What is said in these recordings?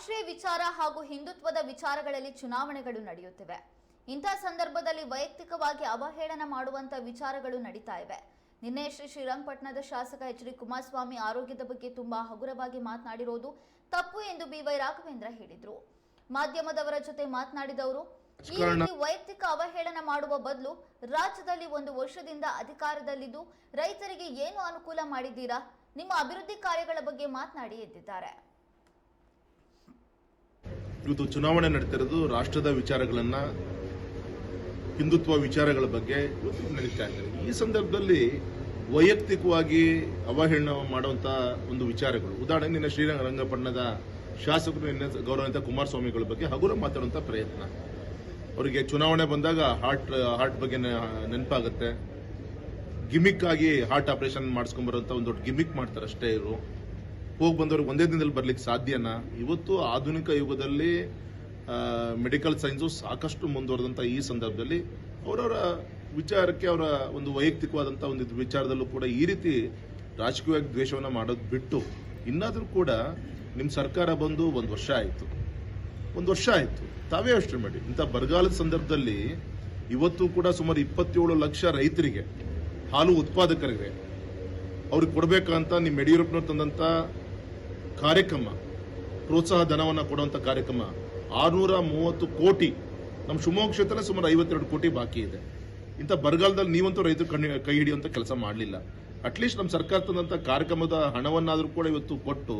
ರಾಷ್ಟ್ರೀಯ ವಿಚಾರ ಹಾಗೂ ಹಿಂದುತ್ವದ ವಿಚಾರಗಳಲ್ಲಿ ಚುನಾವಣೆಗಳು ನಡೆಯುತ್ತಿವೆ. ಇಂಥ ಸಂದರ್ಭದಲ್ಲಿ ವೈಯಕ್ತಿಕವಾಗಿ ಅವಹೇಳನ ಮಾಡುವಂತ ವಿಚಾರಗಳು ನಡೀತಾ ಇವೆ. ನಿನ್ನೆ ಶ್ರೀ ಶ್ರೀರಂಗಪಟ್ಟಣದ ಶಾಸಕ ಎಚ್ ಡಿ ಕುಮಾರಸ್ವಾಮಿ ಆರೋಗ್ಯದ ಬಗ್ಗೆ ತುಂಬಾ ಹಗುರವಾಗಿ ಮಾತನಾಡಿರೋದು ತಪ್ಪು ಎಂದು ಬಿವೈ ರಾಘವೇಂದ್ರ ಹೇಳಿದ್ರು. ಮಾಧ್ಯಮದವರ ಜೊತೆ ಮಾತನಾಡಿದವರು ಈ ರೀತಿ ವೈಯಕ್ತಿಕ ಅವಹೇಳನ ಮಾಡುವ ಬದಲು ರಾಜ್ಯದಲ್ಲಿ ಒಂದು ವರ್ಷದಿಂದ ಅಧಿಕಾರದಲ್ಲಿದ್ದು ರೈತರಿಗೆ ಏನು ಅನುಕೂಲ ಮಾಡಿದ್ದೀರಾ? ನಿಮ್ಮ ಅಭಿವೃದ್ಧಿ ಕಾರ್ಯಗಳ ಬಗ್ಗೆ ಮಾತನಾಡಿ ಎದ್ದಿದ್ದಾರೆ. ಇವತ್ತು ಚುನಾವಣೆ ನಡೀತಿರೋದು ರಾಷ್ಟ್ರದ ವಿಚಾರಗಳನ್ನ, ಹಿಂದುತ್ವ ವಿಚಾರಗಳ ಬಗ್ಗೆ ನಡೀತಾ ಇದ್ದಾರೆ ಈ ಸಂದರ್ಭದಲ್ಲಿ ವೈಯಕ್ತಿಕವಾಗಿ ಅವಹೇಳನ ಮಾಡುವಂತ ಒಂದು ವಿಚಾರಗಳು. ಉದಾಹರಣೆಗೆ ನಿನ್ನೆ ಶ್ರೀರಂಗಪಟ್ಟಣದ ಶಾಸಕರು, ನಿನ್ನೆ ಗೌರವಿತ ಕುಮಾರಸ್ವಾಮಿಗಳ ಬಗ್ಗೆ ಹಗುರ ಮಾತಾಡುವಂತ ಪ್ರಯತ್ನ. ಅವರಿಗೆ ಚುನಾವಣೆ ಬಂದಾಗ ಹಾರ್ಟ್ ಹಾರ್ಟ್ ಬಗ್ಗೆ ನೆನಪಾಗುತ್ತೆ. ಗಿಮಿಕ್ ಆಗಿ ಹಾರ್ಟ್ ಆಪರೇಷನ್ ಮಾಡಿಸ್ಕೊಂಡ್ಬರುವಂತ ಒಂದು ದೊಡ್ಡ ಗಿಮಿಕ್ ಮಾಡ್ತಾರೆ ಅಷ್ಟೇ ಇವರು. ಹೋಗಿ ಬಂದವ್ರಿಗೆ ಒಂದೇ ದಿನದಲ್ಲಿ ಬರ್ಲಿಕ್ಕೆ ಸಾಧ್ಯನಾ? ಇವತ್ತು ಆಧುನಿಕ ಯುಗದಲ್ಲಿ ಮೆಡಿಕಲ್ ಸೈನ್ಸು ಸಾಕಷ್ಟು ಮುಂದುವರೆದಂಥ ಈ ಸಂದರ್ಭದಲ್ಲಿ ಅವರವರ ವಿಚಾರಕ್ಕೆ ಅವರ ಒಂದು ವೈಯಕ್ತಿಕವಾದಂಥ ಒಂದು ವಿಚಾರದಲ್ಲೂ ಕೂಡ ಈ ರೀತಿ ರಾಜಕೀಯವಾಗಿ ದ್ವೇಷವನ್ನು ಮಾಡೋದು ಬಿಟ್ಟು ಇನ್ನಾದರೂ ಕೂಡ ನಿಮ್ಮ ಸರ್ಕಾರ ಬಂದು ಒಂದು ವರ್ಷ ಆಯಿತು. ಒಂದು ವರ್ಷ ಆಯಿತು. ತಾವೇ ಯೋಚನೆ ಮಾಡಿ. ಇಂಥ ಬರಗಾಲದ ಸಂದರ್ಭದಲ್ಲಿ ಇವತ್ತು ಕೂಡ ಸುಮಾರು ಇಪ್ಪತ್ತೇಳು ಲಕ್ಷ ರೈತರಿಗೆ ಹಾಲು ಉತ್ಪಾದಕರಿಗೆ ಅವ್ರಿಗೆ ಕೊಡಬೇಕಂತ ನಿಮ್ಮ ಯಡಿಯೂರಪ್ಪನವ್ರು ತಂದಂತ ಕಾರ್ಯಕ್ರಮ, ಪ್ರೋತ್ಸಾಹ ಧನವನ್ನು ಕೊಡುವಂತ ಕಾರ್ಯಕ್ರಮ ಆರುನೂರ ಮೂವತ್ತು ಕೋಟಿ, ನಮ್ಮ ಶಿವಮೊಗ್ಗ ಕ್ಷೇತ್ರ ಸುಮಾರು ಐವತ್ತೆರಡು ಕೋಟಿ ಬಾಕಿ ಇದೆ. ಇಂಥ ಬರಗಾಲದಲ್ಲಿ ನೀವಂತೂ ರೈತರು ಕಣ್ಣು, ಕೈ ಹಿಡಿಯುವಂಥ ಕೆಲಸ ಮಾಡಲಿಲ್ಲ. ಅಟ್ಲೀಸ್ಟ್ ನಮ್ಮ ಸರ್ಕಾರ ತಂದಂತ ಕಾರ್ಯಕ್ರಮದ ಹಣವನ್ನಾದರೂ ಕೂಡ ಇವತ್ತು ಕೊಟ್ಟು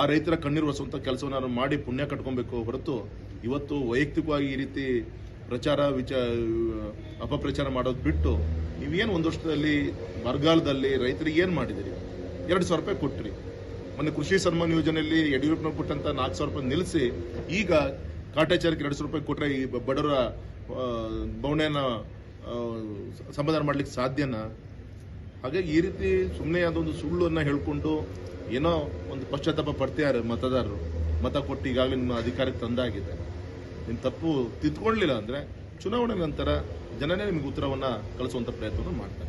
ಆ ರೈತರ ಕಣ್ಣೀರು ಒರೆಸುವಂತ ಕೆಲಸವನ್ನು ಮಾಡಿ ಪುಣ್ಯ ಕಟ್ಕೊಬೇಕು ಹೊರತು ಇವತ್ತು ವೈಯಕ್ತಿಕವಾಗಿ ಈ ರೀತಿ ಪ್ರಚಾರ ವಿಚ, ಅಪಪ್ರಚಾರ ಮಾಡೋದು ಬಿಟ್ಟು ನೀವೇನು ಒಂದು ವರ್ಷದಲ್ಲಿ ಬರಗಾಲದಲ್ಲಿ ರೈತರಿಗೆ ಏನು ಮಾಡಿದಿರಿ? ಎರಡು ಸಾವಿರ ರೂಪಾಯಿ ಕೊಟ್ರಿ. ಮೊನ್ನೆ ಕೃಷಿ ಸನ್ಮಾನ್ ಯೋಜನೆಯಲ್ಲಿ ಯಡಿಯೂರಪ್ಪನ ಕೊಟ್ಟಂತ ನಾಲ್ಕು ಸಾವಿರ ರೂಪಾಯಿ ನಿಲ್ಲಿಸಿ ಈಗ ಕಾಟಾಚಾರಕ್ಕೆ ಎರಡು ಸಾವಿರ ರೂಪಾಯಿ ಕೊಟ್ಟರೆ ಈ ಬಡವರ ಬವಣೆಯನ್ನ ಸಮಾಧಾನ ಮಾಡ್ಲಿಕ್ಕೆ ಸಾಧ್ಯನಾ? ಹಾಗಾಗಿ ಈ ರೀತಿ ಸುಮ್ಮನೆ ಅದೊಂದು ಸುಳ್ಳನ್ನ ಹೇಳ್ಕೊಂಡು ಏನೋ ಒಂದು ಪಶ್ಚಾತ್ತಾಪ ಪಡ್ತಿದ್ದಾರೆ ಮತದಾರರು. ಮತ ಕೊಟ್ಟು ಈಗಾಗಲೇ ನಿಮ್ಮ ಅಧಿಕಾರಕ್ಕೆ ತಂದಾಗಿದೆ. ನಿಮ್ಮ ತಪ್ಪು ತಿದ್ಕೊಳ್ಳಿಲ್ಲ ಅಂದ್ರೆ ಚುನಾವಣೆ ನಂತರ ಜನನೇ ನಿಮಗೆ ಉತ್ತರವನ್ನು ಕಳಿಸುವಂತ ಪ್ರಯತ್ನ ಮಾಡ್ತಾರೆ.